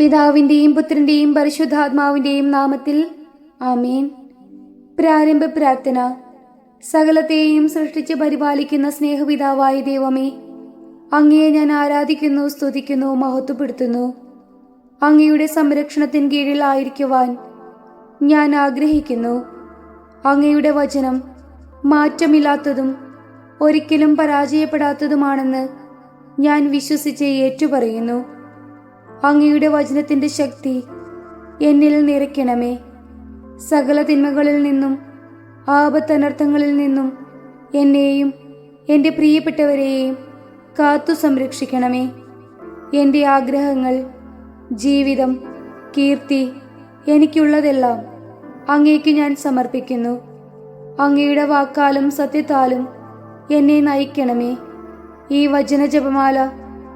പിതാവിന്റെയും പുത്രന്റെയും പരിശുദ്ധാത്മാവിന്റെയും നാമത്തിൽ ആമേൻ. പ്രാരംഭ പ്രാർത്ഥന. സകലത്തെയും സൃഷ്ടിച്ച് പരിപാലിക്കുന്ന സ്നേഹപിതാവായ ദൈവമേ അങ്ങയെ ഞാൻ ആരാധിക്കുന്നു സ്തുതിക്കുന്നു മഹത്വപ്പെടുത്തുന്നു. അങ്ങയുടെ സംരക്ഷണത്തിൻ കീഴിലായിരിക്കുവാൻ ഞാൻ ആഗ്രഹിക്കുന്നു. അങ്ങയുടെ വചനം മാറ്റമില്ലാത്തതും ഒരിക്കലും പരാജയപ്പെടാത്തതുമാണെന്ന് ഞാൻ വിശ്വസിച്ച് ഏറ്റുപറയുന്നു. അങ്ങയുടെ വചനത്തിന്റെ ശക്തി എന്നിൽ നിറയ്ക്കണമേ. സകല തിന്മകളിൽ നിന്നും ആപത്തനർത്ഥങ്ങളിൽ നിന്നും എന്നെയും എന്റെ പ്രിയപ്പെട്ടവരെയും കാത്തു സംരക്ഷിക്കണമേ. എന്റെ ആഗ്രഹങ്ങൾ ജീവിതം കീർത്തി എനിക്കുള്ളതെല്ലാം അങ്ങേക്ക് ഞാൻ സമർപ്പിക്കുന്നു. അങ്ങയുടെ വാക്കാലും സത്യത്താലും എന്നെ നയിക്കണമേ. ഈ വചന ജപമാല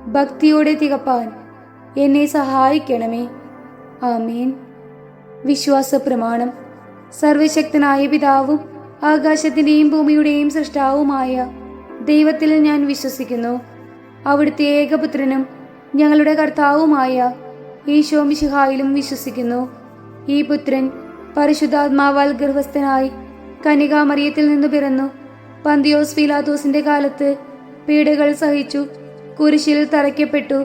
ഭക്തിയോടെ തികപ്പാൻ എന്നെ സഹായിക്കണമേ. ആമീൻ. വിശ്വാസ പ്രമാണം സർവശക്തനായ പിതാവും ആകാശത്തിന്റെയും ഭൂമിയുടെയും സൃഷ്ടാവുമായ ദൈവത്തിൽ ഞാൻ വിശ്വസിക്കുന്നു. അവിടുത്തെ ഏകപുത്രനും ഞങ്ങളുടെ കർത്താവുമായ ഈശോ മിശിഹായിലും വിശ്വസിക്കുന്നു. ഈ പുത്രൻ പരിശുദ്ധാത്മാവാൽ ഗർഭസ്ഥനായി കനികാമറിയത്തിൽ നിന്ന് പിറന്നു. പന്തിയോസ് ഫിലാത്തോസിന്റെ കാലത്ത് പീഡകൾ സഹിച്ചു കുരിശിൽ തറയ്ക്കപ്പെട്ടു.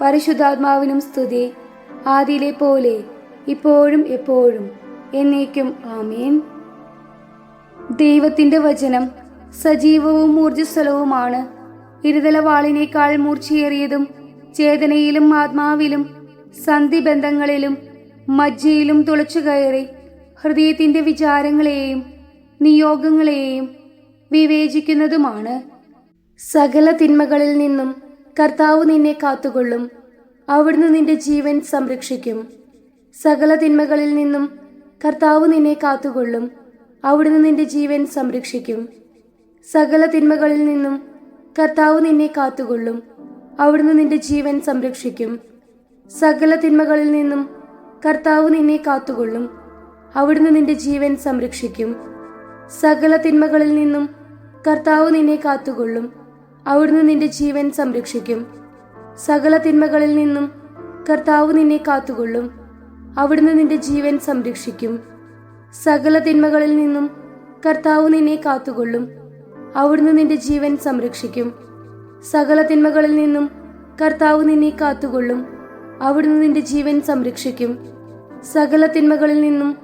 പരിശുദ്ധാത്മാവിനും സ്തുതി. ആദിയിലെ പോലെ ഇപ്പോഴും എപ്പോഴും എന്നേക്കും ആമേൻ. ദൈവത്തിന്റെ വചനം സജീവവും ഊർജസ്വലവുമാണ് ഇരുതലവാളിനേക്കാൾ മൂർച്ചയേറിയതും ചേതനയിലും ആത്മാവിലും സന്ധിബന്ധങ്ങളിലും മജ്ജയിലും തുളച്ചു കയറി ഹൃദയത്തിന്റെ വിചാരങ്ങളെയും നിയോഗങ്ങളെയും വിവേചിക്കുന്നതുമാണ്. സകല തിന്മകളിൽ നിന്നും കർത്താവ് നിന്നെ കാത്തുകൊള്ളും. അവിടുന്ന് നിന്റെ ജീവൻ സംരക്ഷിക്കും. സകല തിന്മകളിൽ നിന്നും കർത്താവ് നിന്നെ കാത്തുകൊള്ളും. അവിടുന്ന് നിന്റെ ജീവൻ സംരക്ഷിക്കും. സകല തിന്മകളിൽ നിന്നും കർത്താവ് നിന്നെ കാത്തുകൊള്ളും. അവിടുന്ന് നിന്റെ ജീവൻ സംരക്ഷിക്കും. സകല തിന്മകളിൽ നിന്നും കർത്താവ് നിന്നെ കാത്തുകൊള്ളും. അവിടുന്ന് നിന്റെ ജീവൻ സംരക്ഷിക്കും. സകല തിന്മകളിൽ നിന്നും കർത്താവ് നിന്നെ കാത്തുകൊള്ളും. അവിടുന്ന് നിന്റെ ജീവൻ സംരക്ഷിക്കും. സകല തിന്മകളിൽ നിന്നും കർത്താവ് നിന്നെ കാത്തുകൊള്ളും. അവിടുന്ന് നിന്റെ ജീവൻ സംരക്ഷിക്കും. സകല തിന്മകളിൽ നിന്നും കർത്താവ് നിന്നെ കാത്തുകൊള്ളും. അവിടുന്ന് നിന്റെ ജീവൻ സംരക്ഷിക്കും. സകല തിന്മകളിൽ നിന്നും കർത്താവ് നിന്നെ കാത്തുകൊള്ളും. അവിടുന്ന് നിന്റെ ജീവൻ സംരക്ഷിക്കും. സകല തിന്മകളിൽ നിന്നും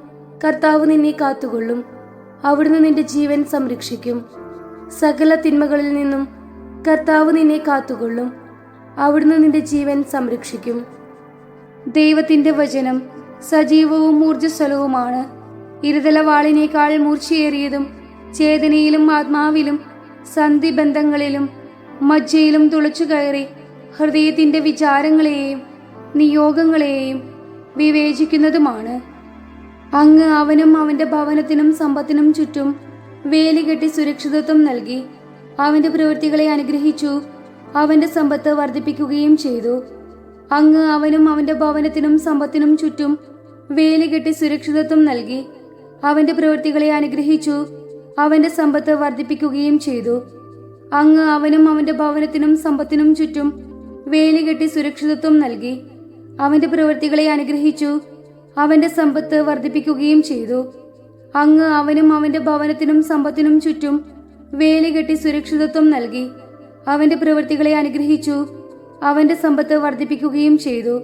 കർത്താവ് നിന്നെ കാത്തുകൊള്ളും. അവിടുന്ന് നിന്റെ ജീവൻ സംരക്ഷിക്കും. സകല തിന്മകളിൽ നിന്നും കർത്താവ് നിന്നെ കാത്തുകൊള്ളും. അവിടുന്ന് നിന്റെ ജീവൻ സംരക്ഷിക്കും. ദൈവത്തിന്റെ വചനം സജീവവും ഊർജസ്വലവുമാണ്. ഇരുതലവാളിനേക്കാൾ മൂർച്ചയേറിയതും ചേതനയിലും ആത്മാവിലും സന്ധിബന്ധങ്ങളിലും മജ്ജയിലും തുളച്ചു കയറി ഹൃദയത്തിന്റെ വിചാരങ്ങളെയും നിയോഗങ്ങളെയും വിവേചിക്കുന്നതുമാണ്. അങ്ങ് അവനും അവന്റെ ഭവനത്തിനും സമ്പത്തിനും ചുറ്റും വേലികെട്ടി സുരക്ഷിതത്വം നൽകി. അവന്റെ പ്രവൃത്തികളെ അനുഗ്രഹിച്ചു. അവന്റെ സമ്പത്ത് വർദ്ധിപ്പിക്കുകയും ചെയ്തു. അങ്ങ് അവനും അവന്റെ ഭവനത്തിനും സമ്പത്തിനും ചുറ്റും വേലുകെട്ടി സുരക്ഷിതത്വം നൽകി. അവന്റെ പ്രവൃത്തികളെ അനുഗ്രഹിച്ചു. അവന്റെ സമ്പത്ത് വർദ്ധിപ്പിക്കുകയും ചെയ്തു. അങ്ങ് അവനും അവന്റെ ഭവനത്തിനും സമ്പത്തിനും ചുറ്റും വേലുകെട്ടി സുരക്ഷിതത്വം നൽകി. അവന്റെ പ്രവൃത്തികളെ അനുഗ്രഹിച്ചു. അവന്റെ സമ്പത്ത് വർദ്ധിപ്പിക്കുകയും ചെയ്തു. അങ്ങ് അവനും അവന്റെ ഭവനത്തിനും സമ്പത്തിനും ചുറ്റും വേലി കെട്ടി സുരക്ഷിതത്വം നൽകി. അവന്റെ പ്രവൃത്തികളെ അനുഗ്രഹിച്ചു. അവന്റെ സമ്പത്ത് വർദ്ധിപ്പിക്കുകയും ചെയ്തു.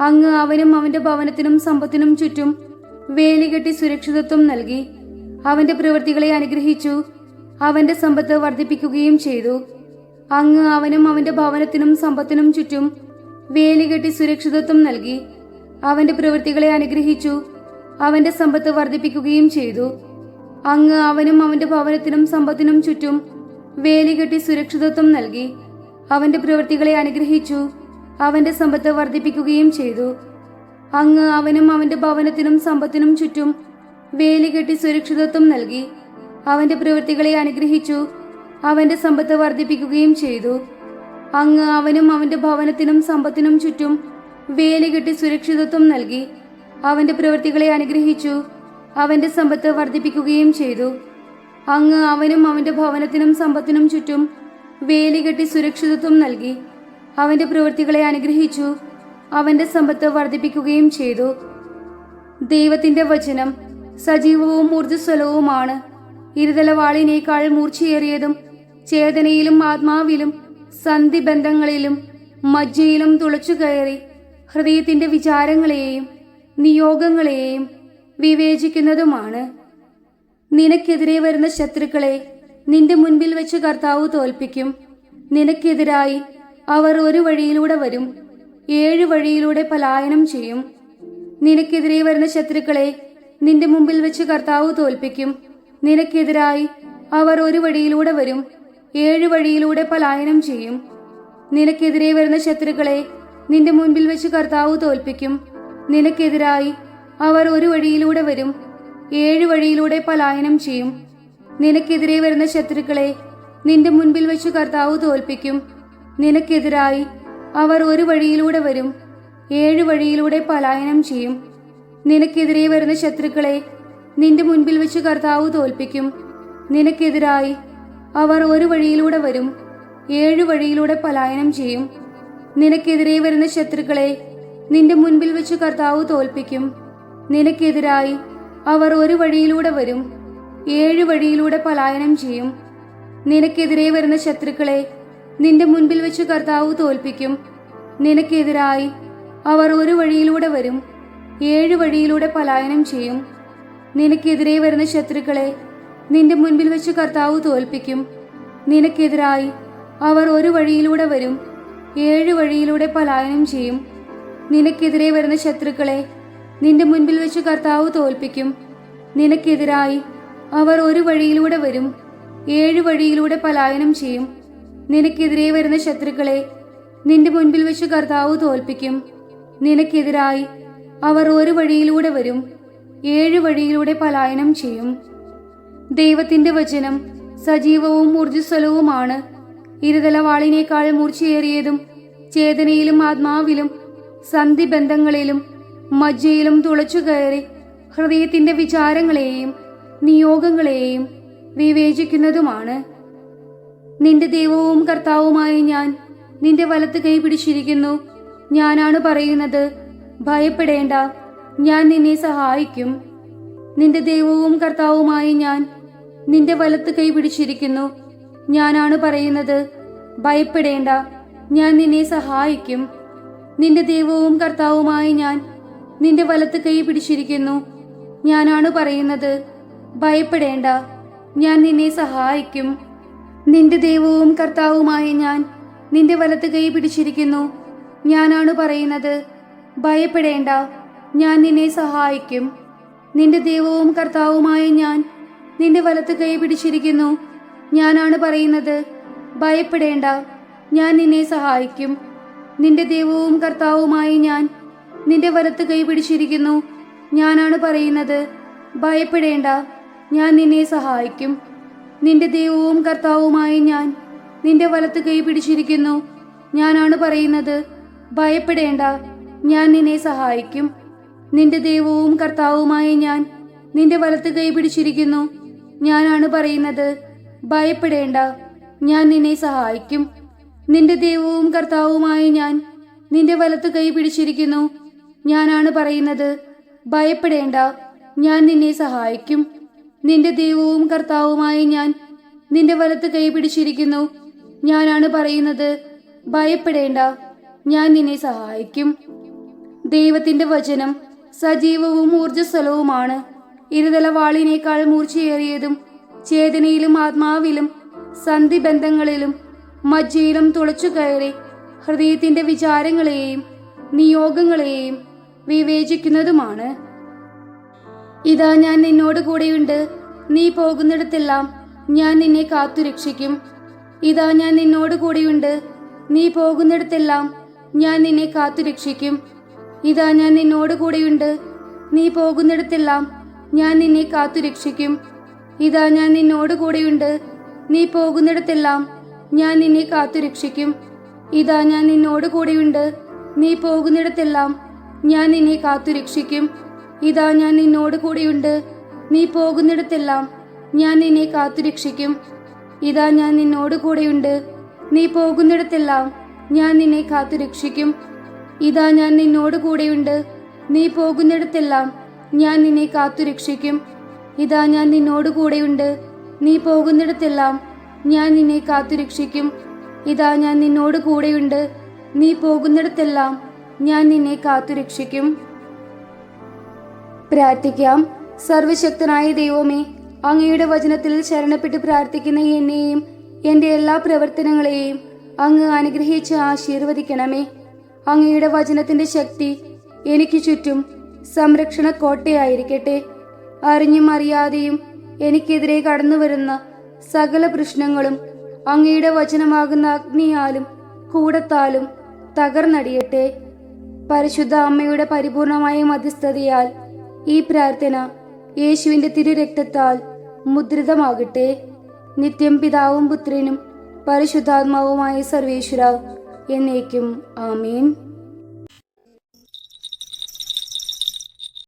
അങ്ങ് അവനും അവന്റെ ഭവനത്തിനും സമ്പത്തിനും ചുറ്റും വേലികെട്ടി സുരക്ഷിതത്വം നൽകി. അവന്റെ പ്രവൃത്തികളെ അനുഗ്രഹിച്ചു. അവന്റെ സമ്പത്ത് വർദ്ധിപ്പിക്കുകയും ചെയ്തു. അങ്ങ് അവനും അവന്റെ ഭവനത്തിനും സമ്പത്തിനും ചുറ്റും വേലികെട്ടി സുരക്ഷിതത്വം നൽകി. അവന്റെ പ്രവൃത്തികളെ അനുഗ്രഹിച്ചു. അവന്റെ സമ്പത്ത് വർദ്ധിപ്പിക്കുകയും ചെയ്തു. അങ്ങ് അവനും അവന്റെ ഭവനത്തിനും സമ്പത്തിനും ചുറ്റും വേലികെട്ടി സുരക്ഷിതത്വം നൽകി. അവന്റെ പ്രവൃത്തികളെ അനുഗ്രഹിച്ചു. അവന്റെ സമ്പത്ത് വർദ്ധിപ്പിക്കുകയും ചെയ്തു. അങ്ങ് അവനും അവന്റെ ഭവനത്തിനും സമ്പത്തിനും ചുറ്റും വേലികെട്ടി സുരക്ഷിതത്വം നൽകി. അവന്റെ പ്രവൃത്തികളെ അനുഗ്രഹിച്ചു. അവന്റെ സമ്പത്ത് വർദ്ധിപ്പിക്കുകയും ചെയ്തു. അങ്ങ് അവനും അവന്റെ ഭവനത്തിനും സമ്പത്തിനും ചുറ്റും വേലികെട്ടി സുരക്ഷിതത്വം നൽകി. അവന്റെ പ്രവൃത്തികളെ അനുഗ്രഹിച്ചു. അവന്റെ സമ്പത്ത് വർദ്ധിപ്പിക്കുകയും ചെയ്തു. അങ്ങ് അവനും അവന്റെ ഭവനത്തിനും സമ്പത്തിനും ചുറ്റും വേലികെട്ടി സുരക്ഷിതത്വം നൽകി. അവന്റെ പ്രവൃത്തികളെ അനുഗ്രഹിച്ചു. അവന്റെ സമ്പത്ത് വർദ്ധിപ്പിക്കുകയും ചെയ്തു. ദൈവത്തിന്റെ വചനം സജീവവും ഊർജസ്വലവുമാണ്. ഇരുതലവാളിനേക്കാൾ മൂർച്ചയേറിയതും ചേതനയിലും ആത്മാവിലും സന്ധിബന്ധങ്ങളിലും മജ്ജയിലും തുളച്ചു കയറി ഹൃദയത്തിന്റെ വിചാരങ്ങളെയും നിയോഗങ്ങളെയും വിവേചിക്കുന്നതുമാണ്. നിനക്കെതിരെ വരുന്ന ശത്രുക്കളെ നിന്റെ മുൻപിൽ വെച്ച് കർത്താവ് തോൽപ്പിക്കും. നിനക്കെതിരായി അവർ ഒരു വഴിയിലൂടെ വരും. ഏഴു വഴിയിലൂടെ പലായനം ചെയ്യും. നിനക്കെതിരെ വരുന്ന ശത്രുക്കളെ നിന്റെ മുമ്പിൽ വെച്ച് കർത്താവ് തോൽപ്പിക്കും. നിനക്കെതിരായി അവർ ഒരു വഴിയിലൂടെ വരും. ഏഴു വഴിയിലൂടെ പലായനം ചെയ്യും. നിനക്കെതിരെ വരുന്ന ശത്രുക്കളെ നിന്റെ മുൻപിൽ വെച്ച് കർത്താവ് തോൽപ്പിക്കും. നിനക്കെതിരായി അവർ ഒരു വഴിയിലൂടെ വരും ഏഴു വഴിയിലൂടെ പലായനം ചെയ്യും. നിനക്കെതിരെ വരുന്ന ശത്രുക്കളെ നിന്റെ മുൻപിൽ വെച്ച് കർത്താവ് തോൽപ്പിക്കും. നിനക്കെതിരായി അവർ ഒരു വഴിയിലൂടെ വരും ഏഴു വഴിയിലൂടെ പലായനം ചെയ്യും. നിനക്കെതിരെ വരുന്ന ശത്രുക്കളെ നിന്റെ മുൻപിൽ വെച്ച് കർത്താവ് തോൽപ്പിക്കും. നിനക്കെതിരായി അവർ ഒരു വഴിയിലൂടെ വരും ഏഴു വഴിയിലൂടെ പലായനം ചെയ്യും. നിനക്കെതിരെ വരുന്ന ശത്രുക്കളെ നിന്റെ മുൻപിൽ വെച്ച് കർത്താവ് തോൽപ്പിക്കും. നിനക്കെതിരായി അവർ ഒരു വഴിയിലൂടെ വരും ഏഴു വഴിയിലൂടെ പലായനം ചെയ്യും. നിനക്കെതിരെ വരുന്ന ശത്രുക്കളെ നിന്റെ മുൻപിൽ വെച്ച് കർത്താവ് തോൽപ്പിക്കും. നിനക്കെതിരായി അവർ ഒരു വഴിയിലൂടെ വരും ഏഴു വഴിയിലൂടെ പലായനം ചെയ്യും. നിനക്കെതിരെ വരുന്ന ശത്രുക്കളെ നിന്റെ മുൻപിൽ വെച്ച് കർത്താവ് തോൽപ്പിക്കും. നിനക്കെതിരായി അവർ ഒരു വഴിയിലൂടെ വരും ഏഴു വഴിയിലൂടെ പലായനം ചെയ്യും. നിനക്കെതിരെ വരുന്ന ശത്രുക്കളെ നിന്റെ മുൻപിൽ വെച്ച് കർത്താവ് തോൽപ്പിക്കും. നിനക്കെതിരായി അവർ ഒരു വഴിയിലൂടെ വരും. ഏഴു വഴിയിലൂടെ പലായനം ചെയ്യും. നിനക്കെതിരെ വരുന്ന ശത്രുക്കളെ നിന്റെ മുൻപിൽ വെച്ച് കർത്താവ് തോൽപ്പിക്കും. നിനക്കെതിരായി അവർ ഒരു വഴിയിലൂടെ വരും. ഏഴു വഴിയിലൂടെ പലായനം ചെയ്യും. ദൈവത്തിന്റെ വചനം സജീവവും ഊർജസ്വലവുമാണ്. ഇരുതലവാളിനേക്കാൾ മൂർച്ചയേറിയതും ചേതനയിലും ആത്മാവിലും സന്ധിബന്ധങ്ങളിലും മജ്ജയിലും തുളച്ചു കയറി ഹൃദയത്തിന്റെ വിചാരങ്ങളെയും നിയോഗങ്ങളെയും വിവേചിക്കുന്നതുമാണ്. നിന്റെ ദൈവവും കർത്താവുമായി ഞാൻ നിന്റെ വലത്ത് കൈ പിടിച്ചിരിക്കുന്നു. ഞാനാണ് പറയുന്നത്. ഭയപ്പെടേണ്ട. ഞാൻ നിന്നെ സഹായിക്കും. നിന്റെ ദൈവവും കർത്താവുമായി ഞാൻ നിന്റെ വലത്ത് കൈ പിടിച്ചിരിക്കുന്നു. ഞാനാണ് പറയുന്നത്. ഭയപ്പെടേണ്ട. ഞാൻ നിന്നെ സഹായിക്കും. നിന്റെ ദൈവവും കർത്താവുമായി ഞാൻ നിന്റെ വലത്ത് കൈ പിടിച്ചിരിക്കുന്നു. ഞാനാണ് പറയുന്നത്. ഭയപ്പെടേണ്ട. ഞാൻ നിന്നെ സഹായിക്കും. നിന്റെ ദൈവവും കർത്താവുമായ ഞാൻ നിന്റെ വലത്ത് കൈ പിടിച്ചിരിക്കുന്നു. ഞാനാണ് പറയുന്നത്. ഭയപ്പെടേണ്ട. ഞാൻ നിന്നെ സഹായിക്കും. നിന്റെ ദൈവവും കർത്താവുമായ ഞാൻ നിന്റെ വലത്ത് കൈ പിടിച്ചിരിക്കുന്നു. ഞാനാണ് പറയുന്നത്. ഭയപ്പെടേണ്ട. ഞാൻ നിന്നെ സഹായിക്കും. നിന്റെ ദൈവവും കർത്താവുമായി ഞാൻ നിന്റെ വലത്ത് കൈ പിടിച്ചിരിക്കുന്നു. ഞാനാണ് പറയുന്നത്. ഭയപ്പെടേണ്ട. ഞാൻ നിന്നെ സഹായിക്കും. നിന്റെ ദൈവവും കർത്താവുമായി ഞാൻ നിന്റെ വലത്ത് കൈ പിടിച്ചിരിക്കുന്നു. ഞാനാണ് പറയുന്നത്. ഭയപ്പെടേണ്ട. ഞാൻ നിന്നെ സഹായിക്കും. നിന്റെ ദൈവവും കർത്താവുമായ ഞാൻ നിന്റെ വലത്ത് കൈ പിടിച്ചിരിക്കുന്നു. ഞാനാണ് പറയുന്നത്. ഭയപ്പെടേണ്ട. ഞാൻ നിന്നെ സഹായിക്കും. നിന്റെ ദൈവവും കർത്താവുമായ ഞാൻ നിന്റെ വലത്ത് കൈ പിടിച്ചിരിക്കുന്നു. ഞാനാണ് പറയുന്നത്. ഭയപ്പെടേണ്ട. ഞാൻ നിന്നെ സഹായിക്കും. നിന്റെ ദൈവവും കർത്താവുമായി ഞാൻ നിന്റെ വലത്ത് കൈ പിടിച്ചിരിക്കുന്നു. ഞാനാണ് പറയുന്നത്. ഭയപ്പെടേണ്ട. ഞാൻ നിന്നെ സഹായിക്കും. ദൈവത്തിന്റെ വചനം സജീവവും ഊർജസ്വലവുമാണ് ഇരുതല വാളിനേക്കാൾ മൂർച്ചയേറിയതും ചേതനയിലും ആത്മാവിലും സന്ധിബന്ധങ്ങളിലും മജ്ജയിലും തുളച്ചു കയറി ഹൃദയത്തിന്റെ വിചാരങ്ങളെയും നിയോഗങ്ങളെയും വിവേചിക്കുന്നതുമാണ്. ഇതാ ഞാൻ നിന്നോട് കൂടെയുണ്ട്. നീ പോകുന്നിടത്തെല്ലാം ഞാൻ നിന്നെ കാത്തുരക്ഷിക്കും ഇതാ ഞാൻ നിന്നോട് കൂടെയുണ്ട്. നീ പോകുന്നിടത്തെല്ലാം ഞാൻ നിന്നെ കാത്തുരക്ഷിക്കും ഇതാ ഞാൻ നിന്നോട് കൂടെയുണ്ട്. നീ പോകുന്നിടത്തെല്ലാം ഞാൻ നിന്നെ കാത്തുരക്ഷിക്കും ഇതാ ഞാൻ നിന്നോട് കൂടെയുണ്ട്. നീ പോകുന്നിടത്തെല്ലാം ഞാൻ നിന്നെ കാത്തുരക്ഷിക്കും ഇതാ ഞാൻ നിന്നോട് കൂടെയുണ്ട്. നീ പോകുന്നിടത്തെല്ലാം ഞാൻ നിന്നെ കാത്തുരക്ഷിക്കും ഇതാ ഞാൻ നിന്നോട് കൂടിയുണ്ട്. നീ പോകുന്നിടത്തെല്ലാം ഞാൻ നിന്നെ കാത്തുരക്ഷിക്കും ഇതാ ഞാൻ നിന്നോട് കൂടെയുണ്ട്. നീ പോകുന്നിടത്തെല്ലാം ഞാൻ നിന്നെ കാത്തുരക്ഷിക്കും ഇതാ ഞാൻ നിന്നോട് കൂടെയുണ്ട്. നീ പോകുന്നിടത്തെല്ലാം ഞാൻ നിന്നെ കാത്തുരക്ഷിക്കും ഇതാ ഞാൻ നിന്നോട് കൂടെയുണ്ട്. നീ പോകുന്നിടത്തെല്ലാം ഞാൻ നിന്നെ കാത്തുരക്ഷിക്കും ഇതാ ഞാൻ നിന്നോട് കൂടെയുണ്ട്. നീ പോകുന്നിടത്തെല്ലാം ഞാൻ നിന്നെ കാത്തുരക്ഷിക്കും. പ്രാർത്ഥിക്കാം. സർവശക്തനായ ദൈവമേ അങ്ങയുടെ വചനത്തിൽ ശരണപ്പെട്ട് പ്രാർത്ഥിക്കുന്ന എന്നെയും എന്റെ എല്ലാ പ്രവർത്തനങ്ങളെയും അങ്ങ് അനുഗ്രഹിച്ച് ആശീർവദിക്കണമേ. അങ്ങയുടെ വചനത്തിന്റെ ശക്തി എനിക്ക് ചുറ്റും സംരക്ഷണ കോട്ടയായിരിക്കട്ടെ. അറിഞ്ഞും അറിയാതെയും എനിക്കെതിരെ കടന്നു വരുന്ന സകല പ്രശ്നങ്ങളും അങ്ങയുടെ വചനമാകുന്ന അഗ്നിയാലും കൂടത്താലും തകർന്നടിയട്ടെ. പരിശുദ്ധ അമ്മയുടെ പരിപൂർണമായ മധ്യസ്ഥതയാൽ ഈ പ്രാർത്ഥന യേശുവിന്റെ തിരുരക്തത്താൽ മുദ്രിതമാകട്ടെ. നിത്യം പിതാവും പുത്രനും പരിശുദ്ധാത്മാവുമായ സർവേശ്വര എന്നേക്കും ആമേൻ.